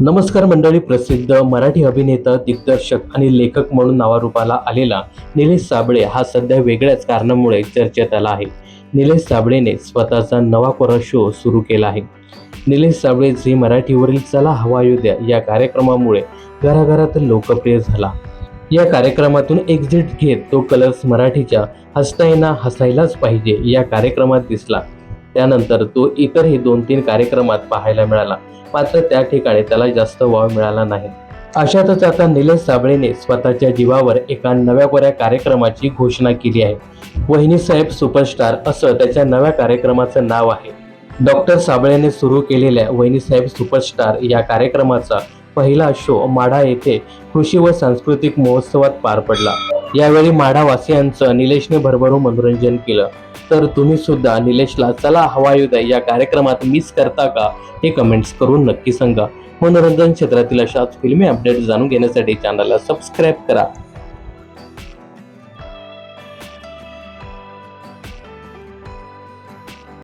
नमस्कार मंडळी प्रसिद्ध मराठी अभिनेता दिग्दर्शक आणि लेखक म्हणून नावारूपाला आलेला निलेश साबळे हा सध्या वेगळ्याच कारणामुळे चर्चेत आला आहे. निलेश साबळेने स्वतःचा नवा कोरा शो सुरू केला आहे. निलेश साबळे झी मराठीवरील चला हवा येऊ द्या या कार्यक्रमामुळे घराघरात लोकप्रिय झाला. या कार्यक्रमातून एक्झिट घेत तो कलर्स मराठीच्या हसतायना हसायलाच पाहिजे या कार्यक्रमात दिसला. त्यानंतर तो इतरही दोन तीन कार्यक्रमात पाहायला मिळाला. मात्र त्या ठिकाणी त्याला जास्त वाव मिळाला नाही. अशातच आता निलेश साबळेने स्वतःच्या जीवावर एका नव्या कोऱ्या कार्यक्रमाची घोषणा केली आहे. वहिनी साहेब सुपरस्टार असं त्याच्या नव्या कार्यक्रमाचं नाव आहे. डॉक्टर साबळेने सुरू केलेल्या वहिनी साहेब सुपरस्टार या कार्यक्रमाचा पहिला शो माढा येथे कृषी व सांस्कृतिक महोत्सवात पार पडला. यावेळी माढावासियांचं निलेशने भरभरून मनोरंजन केलं. तर तुम्ही सुद्धा निलेशला चला हवा येऊ द्या या कार्यक्रमात मिस करता का? हे कमेंट्स करून नक्की सांगा. मनोरंजन क्षेत्रातील अशाच फिल्मी अपडेट जाणून घेण्यासाठी चॅनलला सबस्क्राईब करा.